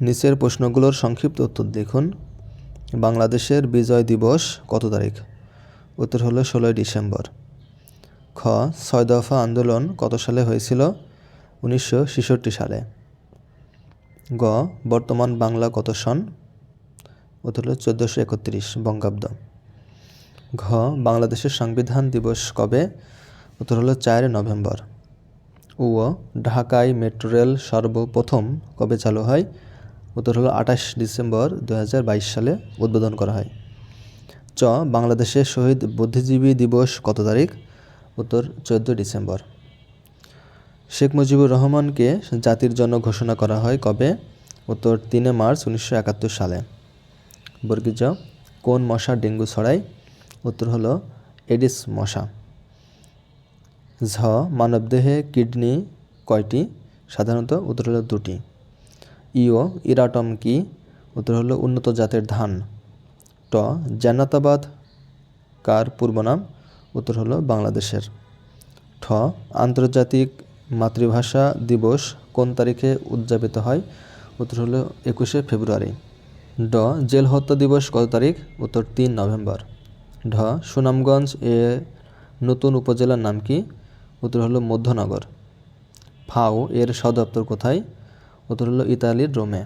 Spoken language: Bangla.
নিচের প্রশ্নগুলোর সংক্ষিপ্ত উত্তর দেখুন। বাংলাদেশের বিজয় দিবস কত তারিখ? উত্তর হলো ষোলোই ডিসেম্বর। খ, ছয় দফা আন্দোলন কত সালে হয়েছিল? উনিশশো ছেষট্টি সালে। গ, বর্তমান বাংলা কত সন? উত্তর হলো চোদ্দোশো একত্রিশ, বঙ্গাব্দ। ঘ, বাংলাদেশের সংবিধান দিবস কবে? উত্তর হলো চার নভেম্বর। ও ঢাকায় মেট্রো রেল সর্বপ্রথম কবে চালু হয়? উত্তর হলো আঠাশ ডিসেম্বর দু হাজার বাইশ সালে উদ্বোধন করা হয়। চ বাংলাদেশের শহীদ বুদ্ধিজীবী দিবস কত তারিখ? উত্তর, চোদ্দ ডিসেম্বর। শেখ মুজিবুর রহমানকে জাতির জন্য ঘোষণা করা হয় কবে? উত্তর, তিনে মার্চ উনিশশো একাত্তর সালে। বর্গীজ, কোন মশা ডেঙ্গু ছড়ায়? উত্তর হলো, এডিস মশা। ঝ, মানবদেহে কিডনি কয়টি? সাধারণত উত্তর হলো দুটি। ইও ইরাটম কি? উত্তর হলো উন্নত জাতের ধান। ট, জান্নাতাবাদ। কার পূর্ব নাম উত্তর হলো বাংলাদেশের। ঠ, আন্তর্জাতিক মাতৃভাষা দিবস কোন তারিখে উদযাপিত হয়? উত্তর হলো একুশে ফেব্রুয়ারি। ড জেল হত্যা দিবস কত তারিখ? উত্তর তিন নভেম্বর। ঢ, সুনামগঞ্জ এ নতুন উপজেলার নাম কি? উত্তর হলো মধ্যনগর। ফাও এর সদপ্তর কোথায়? উত্তর হলো ইতালির রোমে